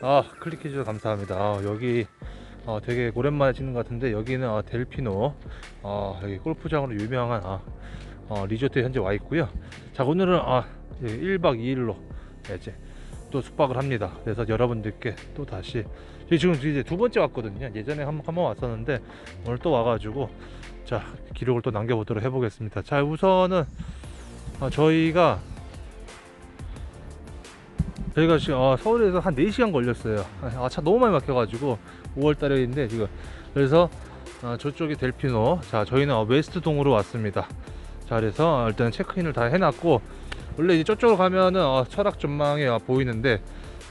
아 클릭해 주셔서 감사합니다. 아, 여기 어, 되게 오랜만에 찍는 것 같은데 여기는 어, 델피노 어, 여기 골프장으로 유명한 아, 어, 리조트에 현재 와 있고요. 자 오늘은 아, 1박 2일로 이제 또 숙박을 합니다. 그래서 여러분들께 또 다시 지금 이제 두 번째 왔거든요. 예전에 한번 왔었는데 오늘 또 와가지고 자 기록을 또 남겨보도록 해보겠습니다. 자 우선은 어, 저희가 저희가 지금 어, 서울에서 한 4시간 걸렸어요. 아, 차 너무 많이 막혀가지고 5월 달에인데 지금 그래서 어, 저쪽이 델피노. 자, 저희는 어, 웨스트 동으로 왔습니다. 자, 그래서 어, 일단 체크인을 다 해놨고 원래 이제 저쪽으로 가면은 어, 철학 전망이 어, 보이는데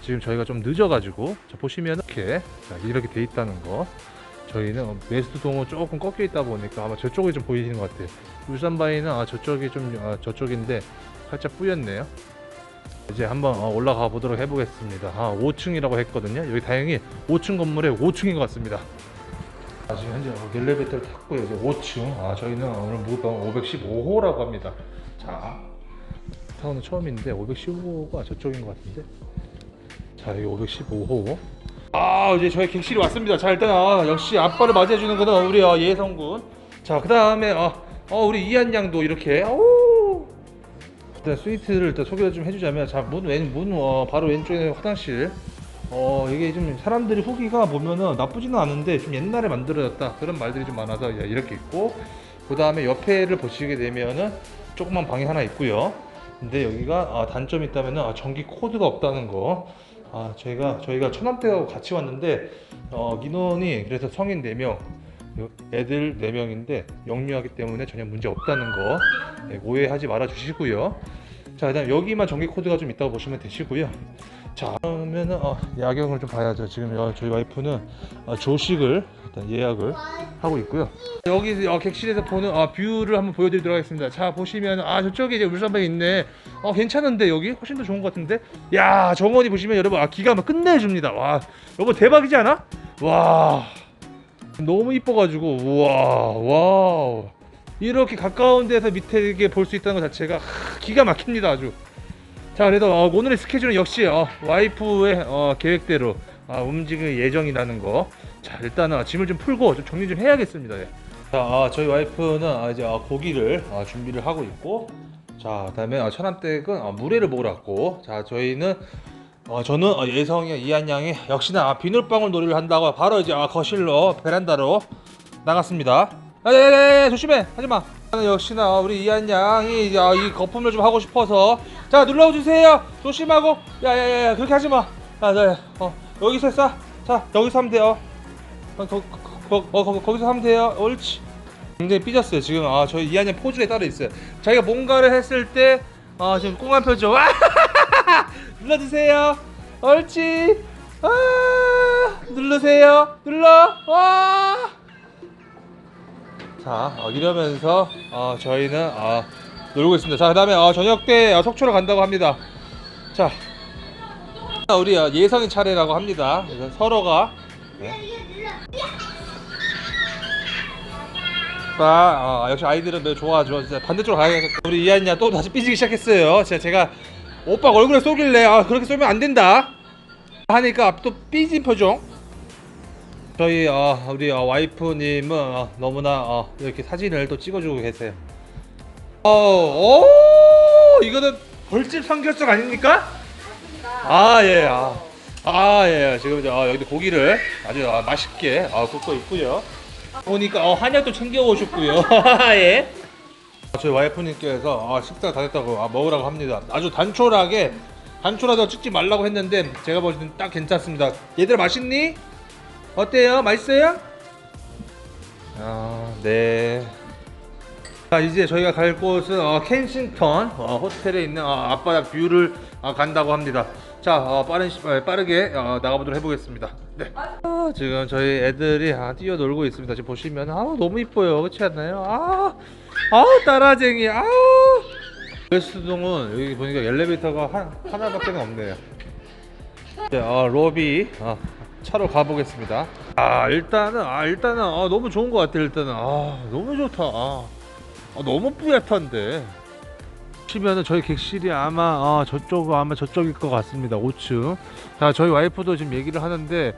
지금 저희가 좀 늦어가지고 자, 보시면 이렇게 자, 이렇게 돼 있다는 거. 저희는 어, 웨스트 동은 조금 꺾여 있다 보니까 아마 저쪽이 좀 보이시는 것 같아요. 울산 바위는 아, 저쪽이 좀 아, 저쪽인데 살짝 뿌였네요. 이제 한번 어, 올라가 보도록 해보겠습니다. 아, 5층이라고 했거든요. 여기 다행히 5층 건물에 5층인 것 같습니다. 아, 지금 현재 어, 엘리베이터를 탔고요. 이제 5층. 아, 저희는 오늘 무방 515호라고 합니다. 자, 타운은 처음인데 515호가 저쪽인 것 같은데. 자, 여기 515호. 아, 이제 저희 객실이 왔습니다. 자, 일단 아, 역시 아빠를 맞이해주는 거는 우리 어, 예성군. 자, 그 다음에 어, 어, 우리 이한 양도 이렇게. 오! 일단 스위트를 일단 소개를 좀 해주자면 자문왼문 어, 바로 왼쪽에 화장실. 어 이게 좀 사람들이 후기가 보면은 나쁘지는 않은데 좀 옛날에 만들어졌다. 그런 말들이 좀 많아서 예, 이렇게 있고 그 다음에 옆에를 보시게 되면은 조그만 방이 하나 있고요. 근데 여기가 아, 단점이 있다면은 아, 전기 코드가 없다는 거. 아, 저희가 저희가 처남대하고 같이 왔는데 어, 민원이 그래서 성인 4명 애들 4명인데 영유하기 때문에 전혀 문제 없다는 거 네, 오해하지 말아 주시고요. 자, 그다음 여기만 전기 코드가 좀 있다고 보시면 되시고요. 자, 그러면은 어, 야경을 좀 봐야죠. 지금 어, 저희 와이프는 어, 조식을 일단 예약을 하고 있고요. 여기 어, 객실에서 보는 어, 뷰를 한번 보여드리도록 하겠습니다. 자, 보시면 아 저쪽에 이제 울산방이 있네. 어 괜찮은데 여기 훨씬 더 좋은 것 같은데. 야, 정원이 보시면 여러분 아 기가 막 끝내줍니다. 와, 여러분 대박이지 않아? 와. 너무 이뻐가지고 우와 와우. 이렇게 가까운 데서 밑에 이렇게 볼 수 있다는 것 자체가 하, 기가 막힙니다 아주. 자 그래도 어, 오늘의 스케줄은 역시 어, 와이프의 어, 계획대로 아, 움직일 예정이라는 거자 일단은 짐을 좀 풀고 좀 정리 좀 해야겠습니다 예. 자 아, 저희 와이프는 아, 이제 아, 고기를 아, 준비를 하고 있고 자 그다음에 아, 천암댁은 아, 물회를 먹으러 왔고 자 저희는 어, 저는 어, 예성이 이한 양이 역시나 아, 비눗방울 놀이를 한다고 바로 이제 아, 거실로 베란다로 나갔습니다. 야야야 조심해 하지마. 나는 역시나 어, 우리 이한 양이 이제, 아, 이 거품을 좀 하고 싶어서 자 눌러주세요. 조심하고 야야야 그렇게 하지마. 야, 야, 어, 여기서 싸. 자 여기서 하면 돼요. 어, 거, 거, 거, 거, 거기서 하면 돼요. 옳지. 굉장히 삐졌어요 지금 아 저희 이한 양 포즈에 따로 있어요. 자기가 뭔가를 했을 때 아, 지금 꽁한 표정. 눌러주세요. 옳지. 아, 누르세요. 눌러. 와. 자, 어, 이러면서 어, 저희는 어, 놀고 있습니다. 자, 그다음에 어, 저녁 때 어, 속초로 간다고 합니다. 자, 우리 어, 예성이 차례라고 합니다. 그래서 서로가 네. 자, 어, 역시 아이들은 매우 좋아하죠. 진짜 반대쪽으로 가야겠다. 우리 이한이야 또 다시 삐지기 시작했어요. 제가 제가 오빠 얼굴에 쏘길래 아 그렇게 쏘면 안 된다 하니까 또 삐진 표정. 저희 어, 우리 어, 와이프님은 어, 너무나 어, 이렇게 사진을 또 찍어주고 계세요. 어, 오, 이거는 벌집 삼겹살 아닙니까? 아 예, 아, 아 예, 지금 저, 어, 여기 고기를 아주 어, 맛있게 어, 굽고 있고요. 보니까 어, 한약도 챙겨 오셨고요. 예. 저희 와이프님께서 아, 식사 다 됐다고 아, 먹으라고 합니다. 아주 단촐하게 단촐하다 찍지 말라고 했는데 제가 볼 때는 딱 괜찮습니다. 얘들아 맛있니? 어때요? 맛있어요? 아, 네. 자 이제 저희가 갈 곳은 어, 켄싱턴 어, 호텔에 있는 어, 앞바다 뷰를 어, 간다고 합니다. 자 어, 빠른 시, 어, 빠르게 어, 나가보도록 해보겠습니다. 네. 아, 지금 저희 애들이 아, 뛰어놀고 있습니다. 지금 보시면 아 너무 이뻐요, 그렇지 않나요? 아, 아 따라쟁이, 아. 웨스트동은 여기 보니까 엘리베이터가 한, 하나밖에 없네요. 네, 어, 로비 어, 차로 가보겠습니다. 아 일단은 아 일단은 아, 너무 좋은 것 같아 일단은 아 너무 좋다. 아. 아, 너무 뿌옇던데. 보시면은 저희 객실이 아마 아, 저쪽 아마 저쪽일 것 같습니다. 5층. 자, 저희 와이프도 지금 얘기를 하는데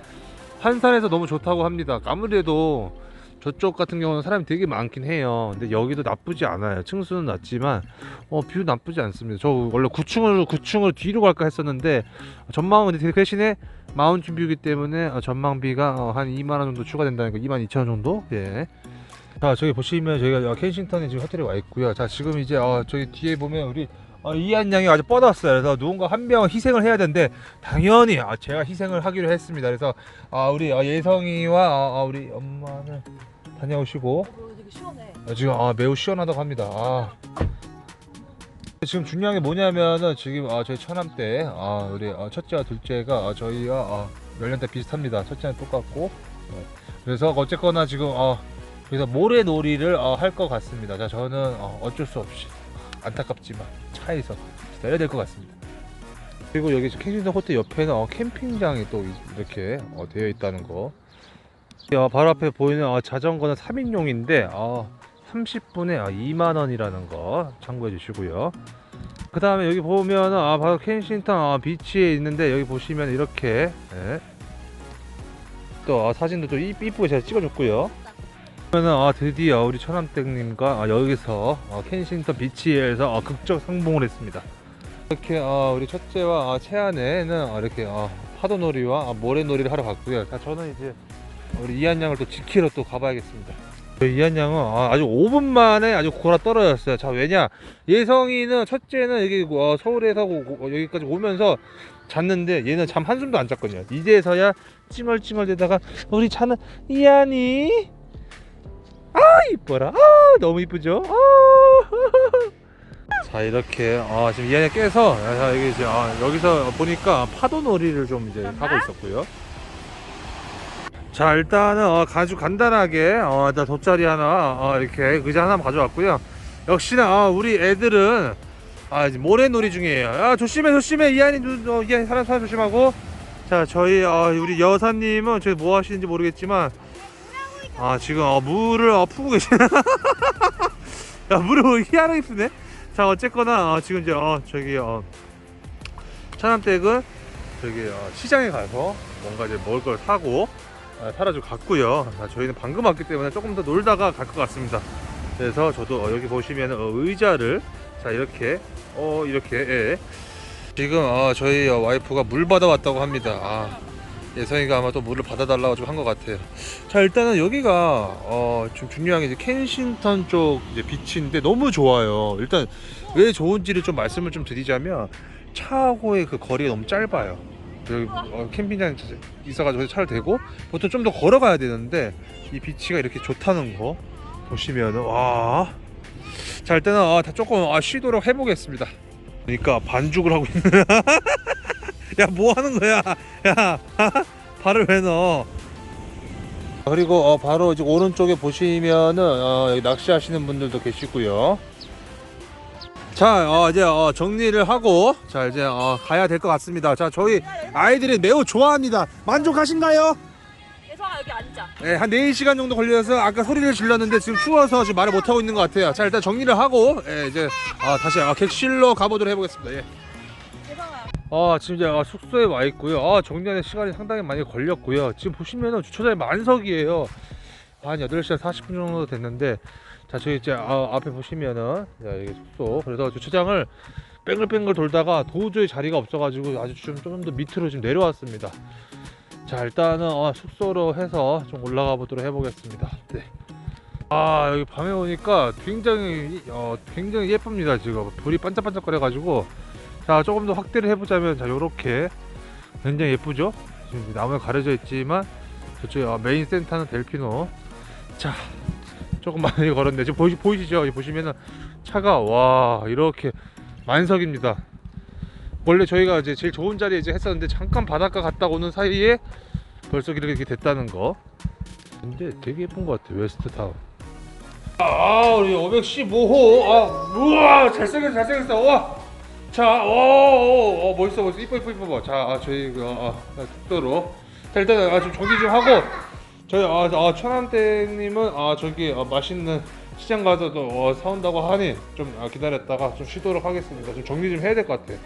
한산에서 너무 좋다고 합니다. 아무래도 저쪽 같은 경우는 사람이 되게 많긴 해요. 근데 여기도 나쁘지 않아요. 층수는 낮지만 어, 뷰 나쁘지 않습니다. 저 원래 9층으로 9층으로 뒤로 갈까 했었는데 전망은 대신에 마운틴 뷰이기 때문에 어, 전망비가 어, 한 2만 원 정도 추가된다는 거. 2만 2천 원 정도. 예. 자 저기 보시면 저희가 어, 켄싱턴에 지금 호텔에 와 있고요. 자 지금 이제 어, 저기 뒤에 보면 우리 어, 이한 양이 아주 뻗었어요. 그래서 누군가 한 명은 희생을 해야 되는데 당연히 아, 제가 희생을 하기로 했습니다. 그래서 아, 우리 어, 예성이와 어, 어, 우리 엄마는 다녀오시고. 아, 지금 아, 매우 시원하다고 합니다. 아. 지금 중요한 게 뭐냐면은 지금 아, 저희 처남 때 아, 우리 어, 첫째와 둘째가 아, 저희가 어, 연령대 비슷합니다. 첫째는 똑같고 어, 그래서 어쨌거나 지금 어, 그래서 모래놀이를 어, 할것 같습니다. 자 저는 어, 어쩔 수 없이 안타깝지만 차에서 내려야 될 것 같습니다. 그리고 여기 켄싱턴 호텔 옆에는 어, 캠핑장이 또 이렇게 어, 되어 있다는 거. 어, 바로 앞에 보이는 어, 자전거는 3인용인데 어, 30분에 2만 원이라는 거 참고해 주시고요. 그 다음에 여기 보면 아 바로 켄싱턴 아, 비치에 있는데 여기 보시면 이렇게 예. 또 아, 사진도 좀 이- 이쁘게 제가 찍어줬고요. 그러면 아, 드디어 우리 천암댁님과 아, 여기서 어, 켄싱턴 비치에서 어, 극적 상봉을 했습니다. 이렇게 어, 우리 첫째와 아, 채아내는 어, 이렇게 어, 파도놀이와 아, 모래놀이를 하러 갔고요. 자, 저는 이제 우리 이한 양을 또 지키러 또 가봐야겠습니다. 저희 이한 양은 아, 아주 5분 만에 아주 골아 떨어졌어요. 자, 왜냐? 예성이는 첫째는 여기 어, 서울에서 오- 오- 여기까지 오면서 잤는데 얘는 잠 한숨도 안 잤거든요. 이제서야 찡얼찡얼대다가 우리 차는 이한이 아 이뻐라 아 너무 이쁘죠 아. 자 이렇게 아, 지금 이한이 깨서 자, 여기 이제 아, 여기서 보니까 파도놀이를 좀 이제 하고 있었고요. 자 일단은 어, 아주 간단하게 어, 일단 돗자리 하나 어, 이렇게 의자 하나 가져왔고요. 역시나 아, 우리 애들은 아 이제 모래놀이 중이에요. 아 조심해 조심해 이한이 눈 어, 이한이 사람 사람 조심하고 자 저희 어, 우리 여사님은 저희 뭐 하시는지 모르겠지만 아 지금 어, 물을 어, 푸고 계시네. 야 물을 희한하게 푸네. 자 어쨌거나 어, 지금 이제 어, 저기 어, 차남댁은 저기 어, 시장에 가서 뭔가 이제 먹을 걸 사고 아, 사라지고 갔고요. 아, 저희는 방금 왔기 때문에 조금 더 놀다가 갈 것 같습니다. 그래서 저도 어, 여기 보시면 어, 의자를 자 이렇게 어 이렇게 예. 지금 어, 저희 어, 와이프가 물 받아 왔다고 합니다. 아, 예성이가 아마 또 물을 받아달라고 좀 한 것 같아요. 자 일단은 여기가 어, 좀 중요한 게 이제 켄싱턴 쪽 이제 비치인데 너무 좋아요. 일단 왜 좋은지를 좀 말씀을 좀 드리자면 차하고의 그 거리가 너무 짧아요. 어, 캠핑장 있어가지고 차를 대고 보통 좀 더 걸어가야 되는데 이 비치가 이렇게 좋다는 거 보시면은 와. 자 일단은 아, 다 조금 아, 쉬도록 해보겠습니다. 그러니까 반죽을 하고 있는. 야 뭐 하는 거야? 야 발을 왜 넣어? 그리고 어, 바로 이제 오른쪽에 보시면은 어, 여기 낚시하시는 분들도 계시고요. 자, 어, 이제 어, 정리를 하고 자 이제 어, 가야 될 것 같습니다. 자, 저희 아이들이 매우 좋아합니다. 만족하신가요? 예성아 여기 앉아. 네, 한 4시간 정도 걸려서 아까 소리를 질렀는데 지금 추워서 지금 말을 못하고 있는 것 같아요. 자, 일단 정리를 하고 예, 이제 아, 다시 아, 객실로 가보도록 해보겠습니다. 예. 아 지금 이제 아, 숙소에 와 있고요. 아 정리하는 시간이 상당히 많이 걸렸고요. 지금 보시면은 주차장이 만석이에요. 한 8시간 40분 정도 됐는데 자 저희 이제 아, 앞에 보시면은 자 이게 숙소 그래서 주차장을 뺑글뺑글 돌다가 도저히 자리가 없어가지고 아주 좀 좀 더 밑으로 지금 내려왔습니다. 자 일단은 어, 숙소로 해서 좀 올라가 보도록 해보겠습니다. 네. 아 여기 밤에 오니까 굉장히 어, 굉장히 예쁩니다 지금 불이 반짝반짝 거려 가지고 자 조금 더 확대를 해보자면 자 요렇게 굉장히 예쁘죠? 지금 나무에 가려져 있지만 저쪽에 아, 메인 센터는 델피노. 자 조금 많이 걸었는데 지금 보이, 보이시죠? 보시면은 차가 와 이렇게 만석입니다. 원래 저희가 이제 제일 좋은 자리에 이제 했었는데 잠깐 바닷가 갔다 오는 사이에 벌써 이렇게 됐다는 거. 근데 되게 예쁜 것 같아 웨스트타운. 아 우리 515호. 아 우와 잘생겼어 잘생겼어. 와 자, 오, 오, 오, 멋있어, 멋있어. 이뻐, 이뻐, 이뻐. 자, 아, 저희, 그, 아, 아, 특도로. 자, 일단, 아, 좀 정리 좀 하고, 저희, 아, 아 천안땡님은, 아, 저기, 아, 맛있는 시장 가서도 어, 사온다고 하니 좀 아, 기다렸다가 좀 쉬도록 하겠습니다. 좀 정리 좀 해야 될 것 같아.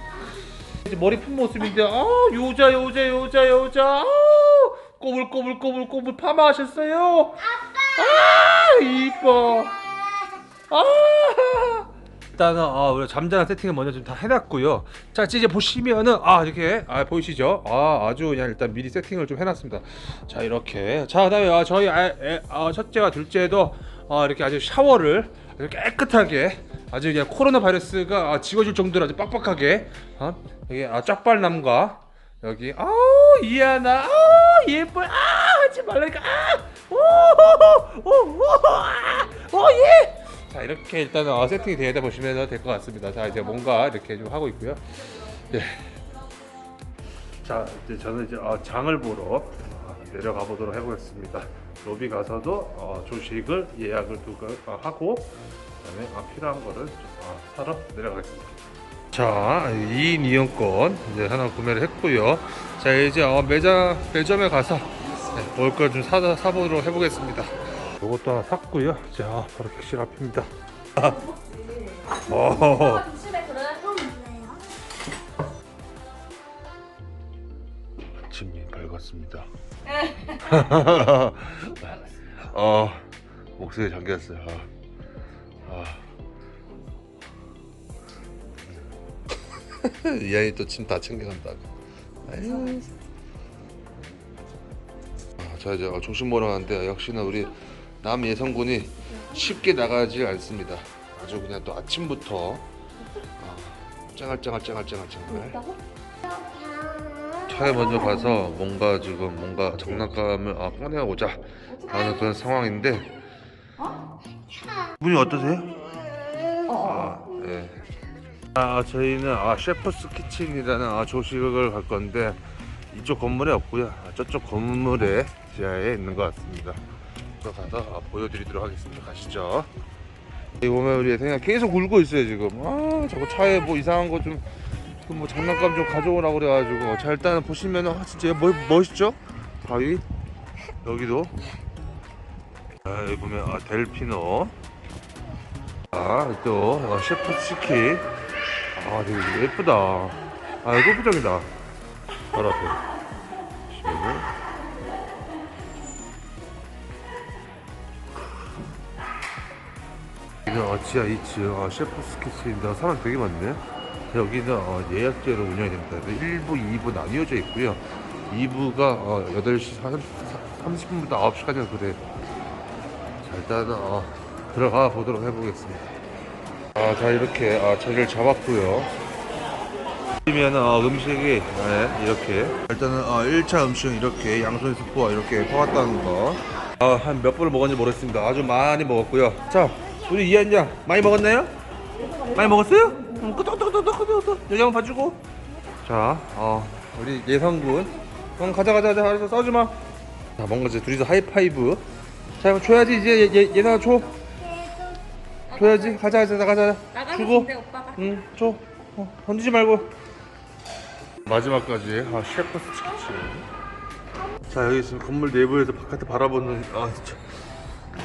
이제 머리 푼 모습인데 아 요자 요자 요자 요자 아, 꼬불꼬불 꼬불 꼬불 파마하셨어요. 아빠. 아 이뻐. 아. 일단은 아, 우리 잠자는 세팅을 먼저 좀 다 해놨고요. 자 이제 보시면은 아 이렇게 아 보이시죠? 아 아주 그냥 일단 미리 세팅을 좀 해놨습니다. 자 이렇게 자 그다음에 아, 저희 아, 애, 아, 첫째와 둘째도 아, 이렇게 아주 샤워를 아주 깨끗하게 아주 그냥 코로나 바이러스가 아, 지워질 정도로 아주 빡빡하게 어? 여기 아, 짝발남과 여기 아 이하나 아 예뻐 아 하지 말라니까 아오오오예 자 이렇게 일단은 어, 세팅이 되다 보시면 될 것 같습니다. 자 이제 뭔가 이렇게 좀 하고 있고요. 예. 자 이제 저는 이제 어, 장을 보러 어, 내려가 보도록 해보겠습니다. 로비 가서도 어, 조식을 예약을 두고 어, 하고 그다음에 어, 필요한 거를 좀, 어, 사러 내려가겠습니다. 자 2인 이용권 이제 하나 구매를 했고요. 자 이제 어, 매장 매점에 가서 네, 먹을 걸 좀 사보도록 해보겠습니다. 이것도 하나 샀고요. 자 바로 객실 앞입니다. 어. 아침이 밝았습니다. 어 목소리 잠겼어요. 아. 아. 이 아이 또 침 다 챙겨간다고. 아유. 아, 자 이제 중심 보러 가는데 역시나 우리 남 예성군이 쉽게 나가지 않습니다. 아주 그냥 또 아침부터 아, 쨍알쨍알 쨍알쨍알 쨍알. 차에 먼저 가서 뭔가 지금 뭔가 장난감을 아, 꺼내오자 하는 그런 상황인데 분이 어떠세요? 아, 네. 아 저희는 아, 셰프스 키친이라는 아, 조식을 갈 건데 이쪽 건물에 없고요 아, 저쪽 건물에 지하에 있는 것 같습니다. 저 가서 아, 보여드리도록 하겠습니다. 가시죠. 여기 보면 우리 애생이가 계속 울고 있어요 지금. 아 자꾸 차에 뭐 이상한 거좀 그뭐 장난감 좀 가져오라고 그래가지고 자 일단 보시면은 아 진짜 멋, 멋있죠? 바위 여기도 자 여기 보면 아 델피노 아또 아, 셰프 스키 아 되게 예쁘다 아 이거 골프장이다 바로 앞에 보시면은 여기는 어, 지하 2층 아, 셰프 스키치인데 사람 되게 많네 여기는 어, 예약제로 운영이 됩니다. 1부, 2부 나뉘어져 있고요. 2부가 어, 8시 30 분부터 9시까지 그래. 자, 일단은 어, 들어가 보도록 해보겠습니다. 아, 자, 이렇게 아, 자리를 잡았고요. 보시면 어, 음식이 네, 이렇게 일단은 어, 1차 음식은 이렇게 양손 스프와 이렇게 퍼왔다는 거. 아, 한 몇 번을 먹었는지 모르겠습니다. 아주 많이 먹었고요. 자, 우리 이한 양 많이 먹었나요? 많이 먹었어요? 응, 끄덕끄덕끄덕끄덕 여기 한번 봐주고. 자, 어, 우리 예성군. 응, 가자 가자 가자. 알았어 싸우지 마. 자, 뭔가 이제 둘이서 하이파이브. 자, 이거 줘야지. 이제 예, 예, 예성아 줘. 줘야지. 가자 가자 가자 나가면 주고. 근데 오빠가. 응, 줘. 어, 던지지 말고. 마지막까지 아, 셰프 스 치킨. 자, 여기 지금 건물 내부에서 바깥에 바라보는 아, 진짜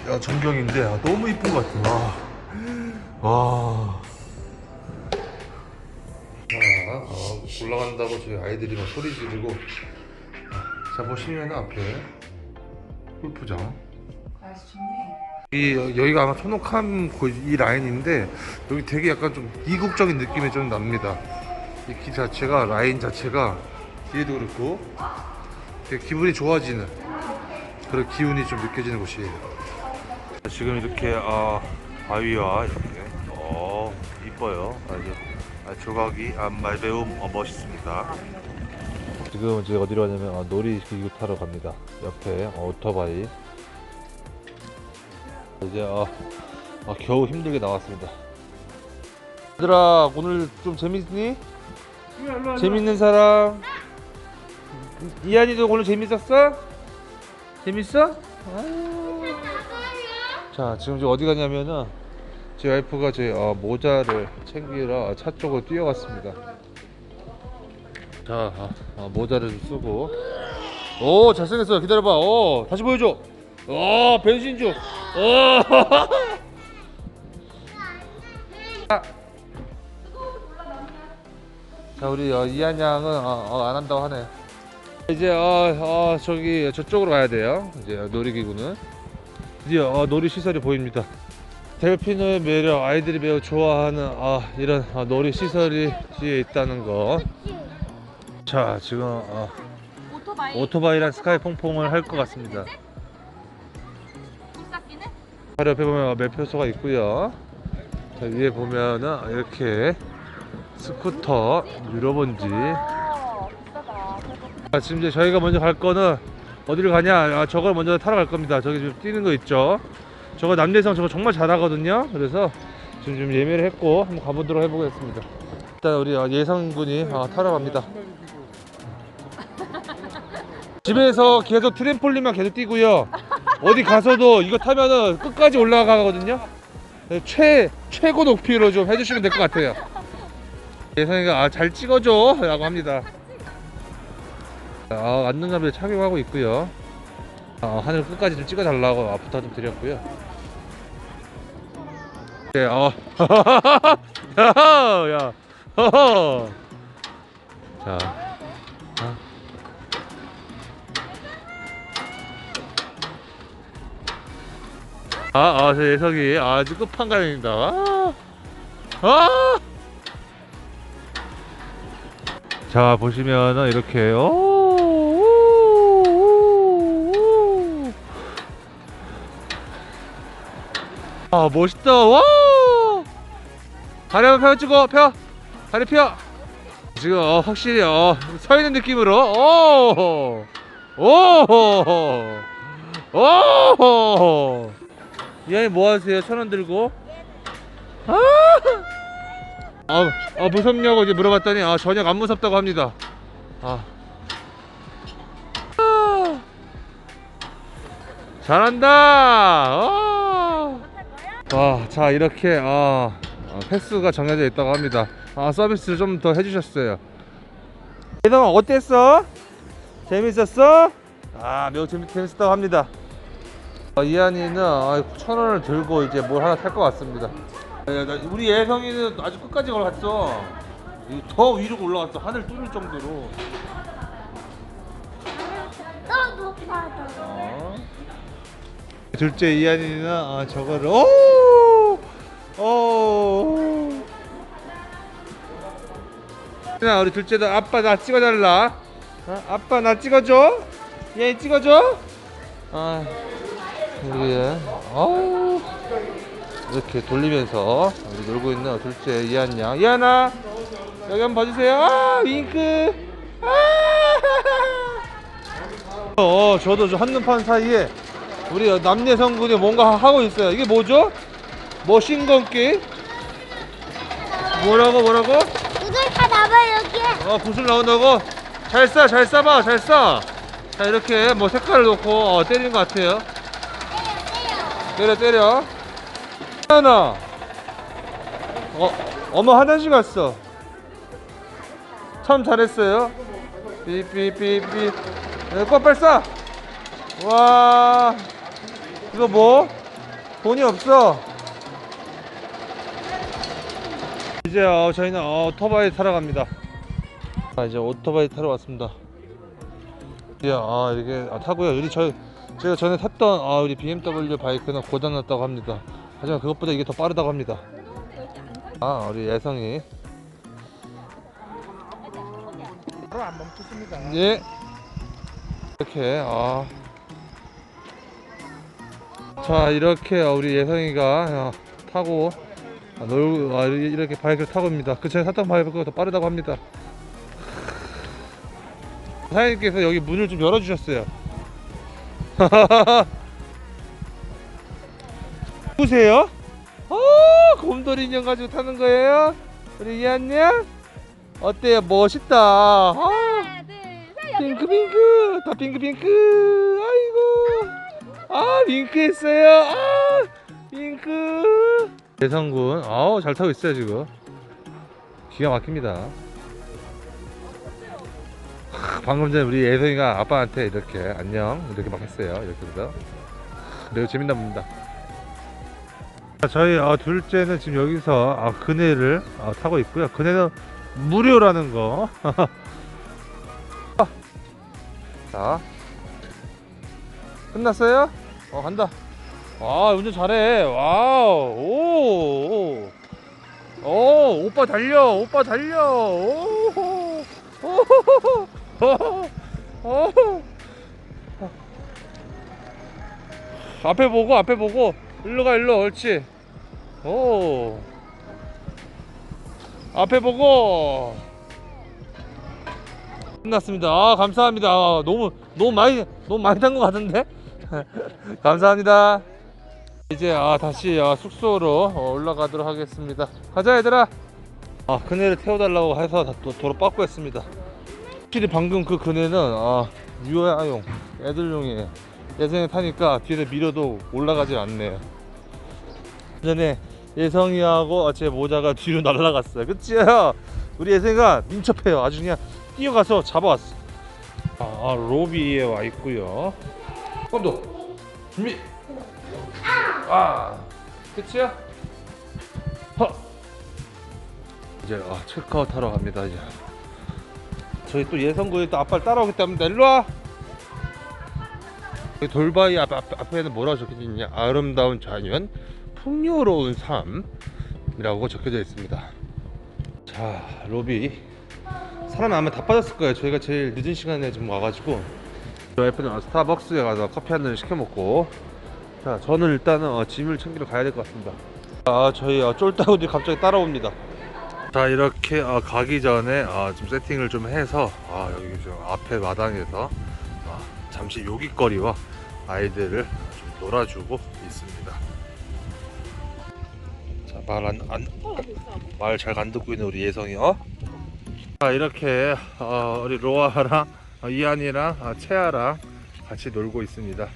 야, 전경인데 아, 너무 이쁜 것 같아 와. 와. 자, 어, 올라간다고 저희 아이들이 막 소리 지르고 자 보시면 앞에 골프장 날씨 좋네. 이 여기가 아마 소노캄 그이 라인인데 여기 되게 약간 좀 이국적인 느낌이 좀 납니다 이 길 자체가 라인 자체가 뒤에도 그렇고 되게 기분이 좋아지는 그런 기운이 좀 느껴지는 곳이에요 지금 이렇게 아, 바위와 이렇게 어 이뻐요 아주 아, 조각이 아, 말 매우 어, 멋있습니다. 지금 이제 어디로 가냐면 아, 놀이 기구 타러 갑니다. 옆에 어, 오토바이. 이제 아, 아, 겨우 힘들게 나왔습니다. 얘들아 오늘 좀 재밌니? 재밌는 사람? 이한이도 오늘 재밌었어? 재밌어? 아유. 자 지금 어디 가냐면은 제 와이프가 제 어, 모자를 챙기러 차 쪽으로 뛰어갔습니다. 자, 어, 어, 모자를 좀 쓰고. 오, 잘생겼어요. 기다려봐. 오, 다시 보여줘. 오, 변신 중. 오, 자 우리 어, 이한 양은 어, 어, 안 한다고 하네. 이제 어, 어 저기 저쪽으로 가야 돼요. 이제 놀이기구는 드디어 어, 놀이 시설이 보입니다. 델피노의 매력 아이들이 매우 좋아하는 아, 이런 어, 놀이 시설이 뒤에 있다는 거. 자 지금 어, 오토바이 오토바이 랑 스카이 퐁퐁을 할 것 같습니다. 바로 옆에 보면 매표소가 있고요. 자, 위에 보면은 이렇게 스쿠터 유로본지. 아, 지금 이제 저희가 먼저 갈 거는 어디를 가냐? 아, 저걸 먼저 타러 갈 겁니다. 저기 지금 뛰는 거 있죠? 저거 남대성 저거 정말 잘하거든요. 그래서 지금 좀 예매를 했고 한번 가보도록 해보겠습니다. 일단 우리 어, 예성군이 어, 타러 갑니다. 집에서 계속 트램폴린만 계속 뛰고요. 어디 가서도 이거 타면은 끝까지 올라가거든요. 네, 최 최고 높이로 좀 해주시면 될 것 같아요. 예성이가 아, 잘 찍어줘 라고 합니다. 아, 안전장비 착용하고 있고요. 아, 하늘 끝까지 좀 찍어달라고 부탁 좀 드렸고요. 네, 어. 야. 자, 아. 아, 아, 저 예석이 아주 끝판강입니다. 아, 아. 자 보시면은 이렇게 오, 아 멋있다. 와 다리 한번 펴주고 펴. 다리 펴. 지금 어, 확실히 어, 서 있는 느낌으로. 오오오 이아이 뭐 하세요? 천 원 들고? 아! 아, 아 무섭냐고 이제 물어봤더니 아 전혀 안 무섭다고 합니다. 아. 아. 잘한다. 어. 아, 자 이렇게 아, 아, 패스가 정해져 있다고 합니다. 아 서비스를 좀 더 해주셨어요. 예성아 어땠어? 재밌었어? 아 매우 재밌, 재밌었다고 합니다. 어, 이한이는 아, 천 원을 들고 이제 뭘 하나 탈 것 같습니다. 야, 나- 우리 예성이는 아주 끝까지 올라갔어. 이더 위로 올라갔어. 하늘 뚫을 정도로. 또 높아져 어. 둘째 이한이는 아, 저거를 오! 오! 자, 우리 둘째도 아빠 나 찍어달라. 어? 아빠 나 찍어줘. 얘 찍어줘. 아, 우리 어 이렇게 돌리면서 우리 놀고 있는 둘째 이한 양. 이한아 여기 한번 봐주세요. 아, 윙크. 아! 어, 저도 저 한눈판 사이에 우리 남녀성분이 뭔가 하고 있어요. 이게 뭐죠? 머신건기? 뭐라고 뭐라고? 이걸 다 나봐 여기에 어 구슬 나온다고? 잘 쏴, 잘 쏴봐, 잘 쏴. 자 이렇게 뭐 색깔을 놓고 어, 때리는 것 같아요. 때려 때려. 하나. 어, 엄마 화장실 갔어. 참 잘했어요. 삐삐삐삐. 네, 꽃발 쏴. 와. 이거 뭐? 돈이 없어. 이제 어, 저희는 어, 오토바이 타러 갑니다. 아, 이제 오토바이 타러 왔습니다. 이제 아 이렇게 아, 타고요. 우리 저 제가 전에 탔던 아, 우리 BMW 바이크는 고장났다고 합니다. 하지만 그것보다 이게 더 빠르다고 합니다. 아 우리 예성이 안 멈추십니다. 예 이렇게 아. 자 이렇게 우리 예성이가 어, 타고 아, 놀고 아, 이렇게 바이크를 타고 옵니다. 그 전에 탔던 바이크가 더 빠르다고 합니다. 사장님께서 여기 문을 좀 열어주셨어요. 누구세요? 어, 곰돌이 인형 가지고 타는 거예요? 우리 이한양? 어때요? 멋있다. 아, 하나 둘셋 핑크 핑크 다 핑크 아이고 아 핑크 했어요 아 핑크 대성군 아우 잘 타고 있어요 지금 기가 막힙니다 하, 방금 전에 우리 예성이가 아빠한테 이렇게 안녕 이렇게 막 했어요 이렇게 해서 매우 재밌나 봅니다 자, 저희 어, 둘째는 지금 여기서 아, 그네를 어, 타고 있고요. 그네는 무료라는 거. 자, 끝났어요? 어 간다. 아 운전 잘해. 와우. 오. 오. 오 오빠 달려. 오빠 달려. 오. 오. 오. 앞에 보고 앞에 보고 일로 가 일로 옳지 오 앞에 보고 끝났습니다 아 감사합니다 아, 너무 너무 많이 너무 많이 탄 것 같은데 감사합니다 이제 아 다시 아, 숙소로 어, 올라가도록 하겠습니다. 가자 얘들아! 아 그네를 태워달라고 해서 다 도, 도로 빠꾸 했습니다. 확실히 방금 그 그네는 아 유아용 애들용이에요 예성이 타니까 뒤에서 밀어도 올라가질 않네요 전에 예성이하고 제 모자가 뒤로 날아갔어요. 그치요 우리 예성이가 민첩해요. 아주 그냥 뛰어가서 잡아왔어. 아, 아 로비에 와 있고요. 컴도 준비 아. 그치요 허. 이제 아 체크아웃 하러 갑니다 이제. 저희 또 예성군이 또 아빠를 때문에 일로와. 돌바위 앞, 앞, 앞 에는 뭐라고 적혀져 있냐? 아름다운 자연 풍요로운 삶이라고 적혀져 있습니다. 자 로비. 사람이 아마 다 빠졌을 거예요. 저희가 제일 늦은 시간에 좀 와가지고. 저 옆에는 스타벅스에 가서 커피 한 잔 시켜 먹고 자 저는 일단은 어, 짐을 챙기러 가야 될 것 같습니다 아 저희 어, 쫄따구들이 갑자기 따라옵니다 자 이렇게 어, 가기 전에 어, 좀 세팅을 좀 해서 아, 여기 좀 앞에 마당에서 아, 잠시 요깃거리와 아이들을 좀 놀아주고 있습니다. 자, 말 안, 안, 말잘안 듣고 있는 우리 예성이요. 자, 이렇게, 어, 우리 로아랑, 어, 이한이랑, 어, 채아랑 같이 놀고 있습니다.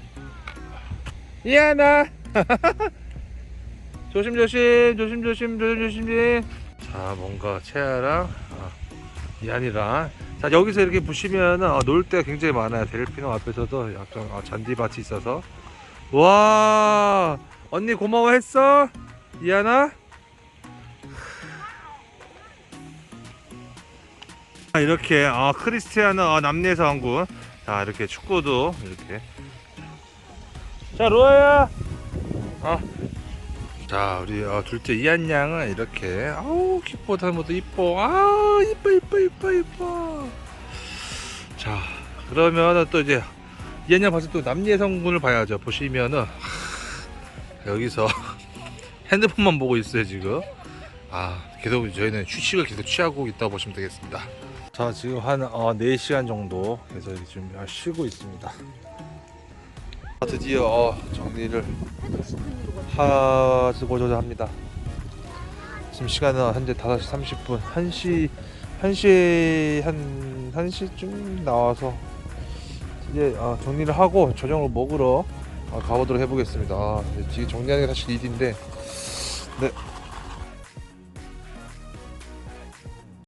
이한아! 조심조심, 조심조심, 조심조심. 자, 뭔가 채아랑, 어, 이한이랑. 자 여기서 이렇게 보시면 어, 놀 때가 굉장히 많아요. 델피노 앞에서도 약간 어, 잔디밭이 있어서. 와 언니 고마워했어? 이하나? 자, 이렇게 어, 크리스티아노 어, 남미에서 한군. 자 이렇게 축구도 이렇게 자 로아야. 어. 자 우리 어, 둘째 이한 양은 이렇게 아우 기뻐 닮아도 이뻐. 아 이뻐 이뻐 이뻐 이뻐. 자 그러면은 또 이제 이한 양 봐서 또 남녀 성분을 봐야죠. 보시면은 하, 여기서 핸드폰만 보고 있어요 지금. 아 계속 저희는 휴식을 계속 취하고 있다고 보시면 되겠습니다. 자 지금 한 어, 4시간 정도. 계속 이렇게 좀 쉬고 있습니다 드디어 어, 정리를 하고자 합니다. 지금 시간은 현재 5시 30분. 1시 1시 한 1시쯤 나와서 이제 어, 정리를 하고 저녁을 먹으러 어, 가보도록 해보겠습니다. 아, 정리하는 게 사실 일인데 네,